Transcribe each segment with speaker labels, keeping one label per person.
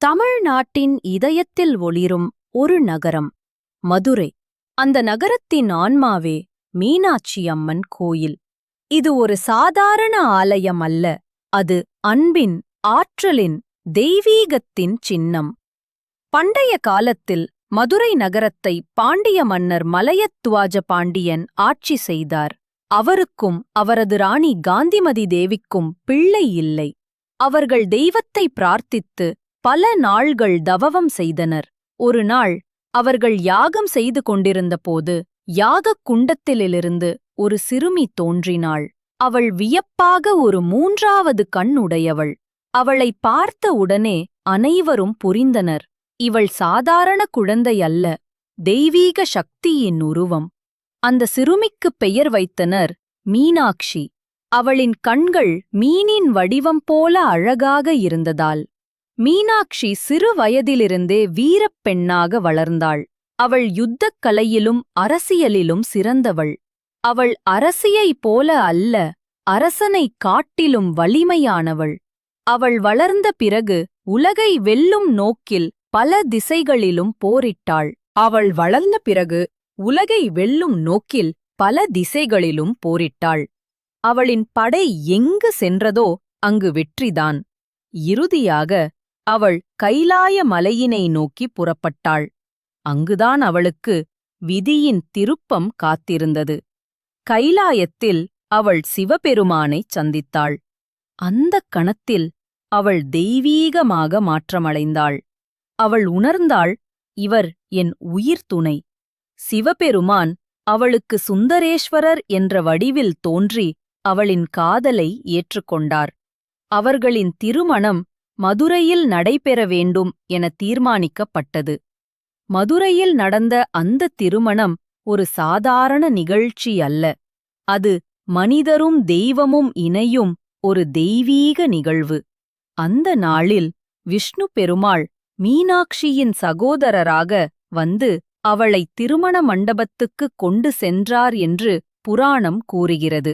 Speaker 1: தமிழ்நாட்டின் இதயத்தில் ஒளிரும் ஒரு நகரம் மதுரை. அந்த நகரத்தின் ஆன்மாவே மீனாட்சி அம்மன் கோயில். இது ஒரு சாதாரண ஆலயம் அல்ல அது அன்பின் ஆற்றலின் தெய்வீகத்தின் சின்னம். பண்டைய காலத்தில் மதுரை நகரத்தை பாண்டிய மன்னர் மலையத்துவாஜ பாண்டியன் ஆட்சி செய்தார். அவருக்கும் அவரது ராணி காந்திமதி தேவிக்கும் பிள்ளை இல்லை. அவர்கள் தெய்வத்தை பிரார்த்தித்து பல நாள்கள் தவவம் செய்தனர். ஒரு நாள் அவர்கள் யாகம் செய்து கொண்டிருந்தபோது யாகக் குண்டத்திலிருந்து ஒரு சிறுமி தோன்றினாள். அவள் வியப்பாக ஒரு மூன்றாவது கண் உடையவள். அவளை பார்த்த உடனே அனைவரும் புரிந்தனர். இவள் சாதாரண குழந்தை அல்ல தெய்வீக சக்தியின் உருவம். அந்த சிறுமிக்குப் பெயர் வைத்தனர் மீனாட்சி. அவளின் கண்கள் மீனின் வடிவம் போல அழகாக இருந்ததால் மீனாட்சி சிறு வயதிலிருந்தே வீரப் பெண்ணாக வளர்ந்தாள். அவள் யுத்தக் கலையிலும் அரசியலிலும் சிறந்தவள். அவள் அரசியைப் போல அல்ல அரசனைக் காட்டிலும் வலிமையானவள். அவள் வளர்ந்த பிறகு உலகை வெல்லும் நோக்கில் பல திசைகளிலும் போரிட்டாள். அவள் வளர்ந்த பிறகு உலகை வெல்லும் நோக்கில் பல திசைகளிலும் போரிட்டாள். அவளின் படை எங்கு சென்றதோ அங்கு வெற்றிதான். இறுதியாக அவள் கைலாய மலையினை நோக்கி புறப்பட்டாள். அங்குதான் அவளுக்கு விதியின் திருப்பம் காத்திருந்தது. கைலாயத்தில் அவள் சிவபெருமானைச் சந்தித்தாள். அந்தக் கணத்தில் அவள் தெய்வீகமாக மாற்றமடைந்தாள். அவள் உணர்ந்தாள் இவர் என் உயிர் துணை. சிவபெருமான் அவளுக்கு சுந்தரேஸ்வரர் என்ற வடிவில் தோன்றி அவளின் காதலை ஏற்றுக்கொண்டார். அவர்களின் திருமணம் மதுரையில் நடைபெற வேண்டும் என தீர்மானிக்கப்பட்டது. மதுரையில் நடந்த அந்த திருமணம் ஒரு சாதாரண நிகழ்ச்சி அல்ல. அது மனிதரும் தெய்வமும் இணையும் ஒரு தெய்வீக நிகழ்வு. அந்த நாளில் விஷ்ணு பெருமாள் மீனாட்சியின் சகோதரராக வந்து அவளை திருமண மண்டபத்துக்கு கொண்டு சென்றார் என்று புராணம் கூறுகிறது.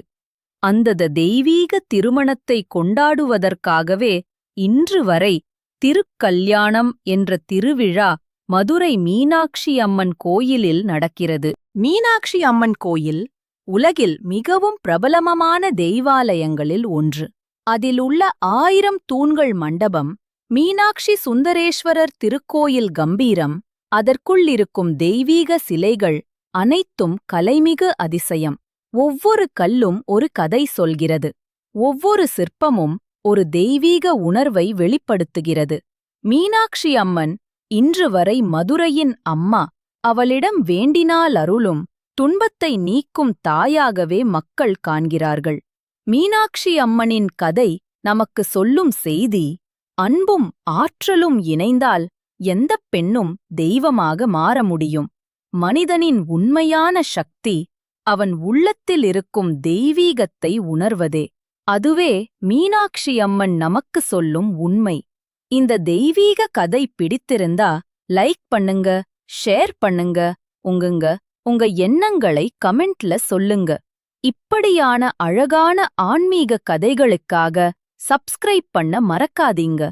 Speaker 1: அந்தத தெய்வீக திருமணத்தை கொண்டாடுவதற்காகவே இன்று வரை திருக்கல்யாணம் என்ற திருவிழா மதுரை மீனாட்சி அம்மன் கோயிலில் நடக்கிறது. மீனாட்சி அம்மன் கோயில் உலகில் மிகவும் பிரபலமான தெய்வாலயங்களில் ஒன்று. அதில் உள்ள ஆயிரம் தூண்கள் மண்டபம் மீனாட்சி சுந்தரேஸ்வரர் திருக்கோயில் கம்பீரம் அதற்குள் இருக்கும் தெய்வீக சிலைகள் அனைத்தும் கலைமிகு அதிசயம். ஒவ்வொரு கல்லும் ஒரு கதை சொல்கிறது. ஒவ்வொரு சிற்பமும் ஒரு தெய்வீக உணர்வை வெளிப்படுத்துகிறது. மீனாட்சி அம்மன் இன்று வரை மதுரையின் அம்மா அவளிடம் வேண்டினால் அருளும் துன்பத்தை நீக்கும் தாயாகவே மக்கள் காண்கிறார்கள். மீனாட்சி அம்மனின் கதை நமக்கு சொல்லும் செய்தி அன்பும் ஆற்றலும் இணைந்தால் எந்தப் பெண்ணும் தெய்வமாக மாற முடியும்? மனிதனின் உண்மையான சக்தி அவன் உள்ளத்தில் இருக்கும் தெய்வீகத்தை உணர்வதே. அதுவே மீனாட்சி அம்மன் நமக்கு சொல்லும் உண்மை. இந்த தெய்வீக கதை பிடித்திருந்தா லைக் பண்ணுங்க ஷேர் பண்ணுங்க உங்குங்க உங்க எண்ணங்களை கமெண்ட்ல சொல்லுங்க. இப்படியான அழகான ஆன்மீக கதைகளுக்காக சப்ஸ்கிரைப் பண்ண மறக்காதீங்க.